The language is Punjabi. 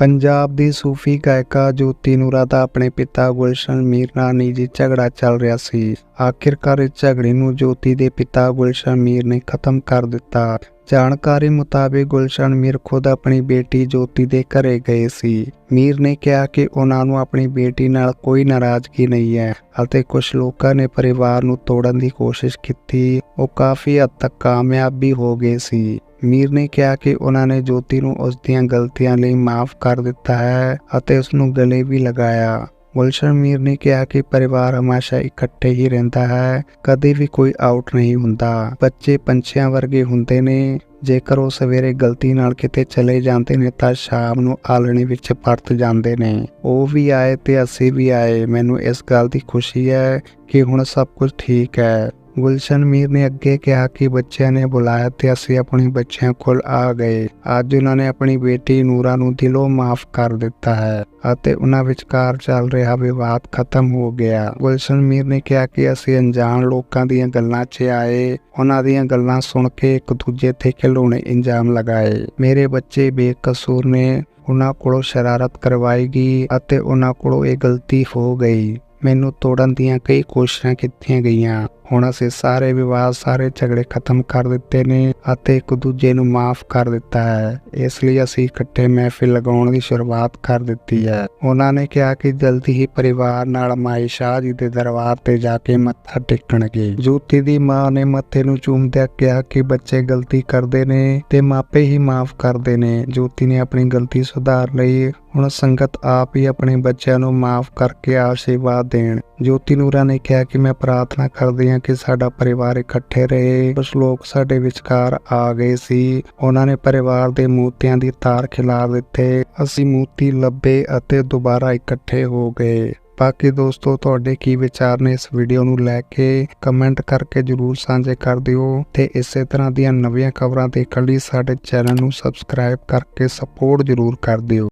ਪੰਜਾਬ ਦੀ ਸੂਫੀ ਗਾਇਕਾ ਜੋਤੀ ਨੂਰਾ ਦਾ ਆਪਣੇ ਪਿਤਾ ਗੁਲਸ਼ਨ ਮੀਰ ਨਾਲ ਨਿੱਜੀ ਝਗੜਾ ਚੱਲ ਰਿਹਾ ਸੀ। ਆਖਿਰਕਾਰ ਇਸ ਝਗੜੇ ਨੂੰ ਜੋਤੀ ਦੇ ਪਿਤਾ ਗੁਲਸ਼ਨ ਮੀਰ ਨੇ ਖਤਮ ਕਰ ਦਿੱਤਾ। ਜਾਣਕਾਰੀ ਮੁਤਾਬਿਕ ਗੁਲਸ਼ਨ ਮੀਰ ਖੁਦ ਆਪਣੀ ਬੇਟੀ ਜੋਤੀ ਦੇ ਘਰੇ ਗਏ ਸੀ। ਮੀਰ ਨੇ ਕਿਹਾ ਕਿ ਉਹਨਾਂ ਨੂੰ ਆਪਣੀ ਬੇਟੀ ਨਾਲ ਕੋਈ ਨਾਰਾਜ਼ਗੀ ਨਹੀਂ ਹੈ ਅਤੇ ਕੁਝ ਲੋਕਾਂ ਨੇ ਪਰਿਵਾਰ ਨੂੰ ਤੋੜਨ ਦੀ ਕੋਸ਼ਿਸ਼ ਕੀਤੀ। ਉਹ ਕਾਫੀ ਹੱਦ ਤੱਕ ਕਾਮਯਾਬ ਵੀ ਹੋ ਗਏ ਸੀ। ਮੀਰ ਨੇ ਕਿਹਾ ਕਿ ਉਹਨਾਂ ਨੇ ਜੋਤੀ ਨੂੰ ਉਸ ਦੀਆਂ ਗਲਤੀਆਂ ਲਈ ਮਾਫ ਕਰ ਦਿੱਤਾ ਹੈ ਅਤੇ ਉਸ ਨੂੰ ਗਲੇ ਵੀ ਲਗਾਇਆ। ਗੁਲਸ਼ਨ ਮੀਰ ਨੇ ਕਿਹਾ ਕਿ ਪਰਿਵਾਰ ਹਮੇਸ਼ਾ ਇਕੱਠੇ ਹੀ ਰਹਿੰਦਾ ਹੈ, ਕਦੇ ਵੀ ਕੋਈ ਆਊਟ ਨਹੀਂ ਹੁੰਦਾ। ਬੱਚੇ ਪੰਛੀਆਂ ਵਰਗੇ ਹੁੰਦੇ ਨੇ। ਜੇਕਰ ਉਹ ਸਵੇਰੇ ਗਲਤੀ ਨਾਲ ਕਿਤੇ ਚਲੇ ਜਾਂਦੇ ਨੇ ਤਾਂ ਸ਼ਾਮ ਨੂੰ ਆਲਣੇ ਵਿੱਚ ਪਰਤ ਜਾਂਦੇ ਨੇ। ਉਹ ਵੀ ਆਏ ਤੇ ਅਸੀਂ ਵੀ ਆਏ। ਮੈਨੂੰ ਇਸ ਗੱਲ ਦੀ ਖੁਸ਼ੀ ਹੈ ਕਿ ਹੁਣ ਸਭ ਕੁਝ ਠੀਕ ਹੈ। ਗੁਲਸ਼ਨ ਮੀਰ ਨੇ ਅੱਗੇ ਕਿਹਾ ਕਿ ਬੱਚਿਆਂ ਨੇ ਬੁਲਾਇਆ ਤੇ ਅਸੀਂ ਆਪਣੇ ਬੱਚਿਆਂ ਕੋਲ ਆ ਗਏ। ਅੱਜ ਉਹਨਾਂ ਨੇ ਆਪਣੀ ਬੇਟੀ ਨੂਰਾ ਨੂੰ ਦਿਲੋਂ ਮਾਫ ਕਰ ਦਿੱਤਾ ਹੈ ਅਤੇ ਉਹਨਾਂ ਵਿਚਕਾਰ ਚੱਲ ਰਿਹਾ ਵਿਵਾਦ ਖਤਮ ਹੋ ਗਿਆ। ਗੁਲਸ਼ਨ ਮੀਰ ਨੇ ਕਿਹਾ ਕਿ ਅਸੀਂ ਅਣਜਾਣ ਲੋਕਾਂ ਦੀਆਂ ਗੱਲਾਂ 'ਚ ਆਏ। ਉਹਨਾਂ ਦੀਆਂ ਗੱਲਾਂ ਸੁਣ ਕੇ ਇੱਕ ਦੂਜੇ ਤੇ ਖਿਲੌਣੇ ਇੰਜਾਮ ਲਗਾਏ ਮੇਰੇ ਬੱਚੇ ਬੇਕਸੂਰ ਨੇ ਉਹਨਾਂ ਕੋਲੋਂ ਸ਼ਰਾਰਤ ਕਰਵਾਈ ਗਈ ਅਤੇ ਉਹਨਾਂ ਕੋਲੋਂ ਇਹ ਗਲਤੀ ਹੋ ਗਈ ਮੈਨੂੰ ਤੋੜਨ ਦੀਆਂ ਕਈ ਕੋਸ਼ਿਸ਼ਾਂ ਕੀਤੀਆਂ ਗਈਆਂ। ਹੁਣ ਅਸੀਂ ਸਾਰੇ ਵਿਵਾਦ, ਸਾਰੇ ਝਗੜੇ ਖਤਮ ਕਰ ਦਿੱਤੇ ਨੇ ਅਤੇ ਇੱਕ ਦੂਜੇ ਨੂੰ ਮਾਫ ਕਰ ਦਿੱਤਾ ਹੈ। ਇਸ ਲਈ ਅਸੀਂ ਇਕੱਠੇ ਮਹਿਫਿਲ ਲਗਾਉਣ ਦੀ ਸ਼ੁਰੂਆਤ ਕਰ ਦਿੱਤੀ ਹੈ। ਉਹਨਾਂ ਨੇ ਕਿਹਾ ਕਿ ਜਲਦੀ ਹੀ ਪਰਿਵਾਰ ਨਾਲ ਮਾਈ ਸ਼ਾਹ ਜੀ ਦੇ ਦਰਬਾਰ ਤੇ ਜਾ ਕੇ ਮੱਥਾ ਟੇਕਣਗੇ। ਜੋਤੀ ਦੀ ਮਾਂ ਨੇ ਮੱਥੇ ਨੂੰ ਚੁੰਮਦਿਆਂ ਕਿਹਾ ਕਿ ਬੱਚੇ ਗਲਤੀ ਕਰਦੇ ਨੇ ਤੇ ਮਾਪੇ ਹੀ ਮਾਫ ਕਰਦੇ ਨੇ। ਜੋਤੀ ਨੇ ਆਪਣੀ ਗਲਤੀ ਸੁਧਾਰ ਲਈ ਹੁਣ ਸੰਗਤ ਆਪ ਹੀ ਆਪਣੇ ਬੱਚਿਆਂ ਨੂੰ ਮਾਫ ਕਰਕੇ ਆਸ਼ੀਰਵਾਦ ਦੇਣ। ਜੋਤੀ ਨੂਰਾ ਨੇ ਕਿਹਾ ਕਿ ਮੈਂ ਪ੍ਰਾਰਥਨਾ ਕਰਦੀ ਹਾਂ ਕਿ ਸਾਡਾ ਪਰਿਵਾਰ ਇਕੱਠੇ ਰਹੇ। ਕੁਝ ਲੋਕ ਸਾਡੇ ਵਿਚਕਾਰ ਆ ਗਏ ਸੀ। ਉਹਨਾਂ ਨੇ ਪਰਿਵਾਰ ਦੇ ਮੂਰਤੀਆਂ ਦੀ ਤਾਰ ਖਿਲਾਰ ਦਿੱਤੇ। ਅਸੀਂ ਮੂਰਤੀ ਲੱਭੇ ਅਤੇ ਦੁਬਾਰਾ ਇਕੱਠੇ ਹੋ ਗਏ। ਬਾਕੀ ਦੋਸਤੋ, ਤੁਹਾਡੇ ਕੀ ਵਿਚਾਰ ਨੇ ਇਸ ਵੀਡੀਓ ਨੂੰ ਲੈ ਕੇ? ਕਮੈਂਟ ਕਰਕੇ ਜਰੂਰ ਸਾਂਝੇ ਕਰ ਦਿਓ ਤੇ ਇਸੇ ਤਰ੍ਹਾਂ ਦੀਆਂ ਨਵੀਆਂ ਖਬਰਾਂ ਦੇਖਣ ਲਈ ਸਾਡੇ ਚੈਨਲ ਨੂੰ ਸਬਸਕ੍ਰਾਈਬ ਕਰਕੇ ਸਪੋਰਟ ਜਰੂਰ ਕਰ ਦਿਓ।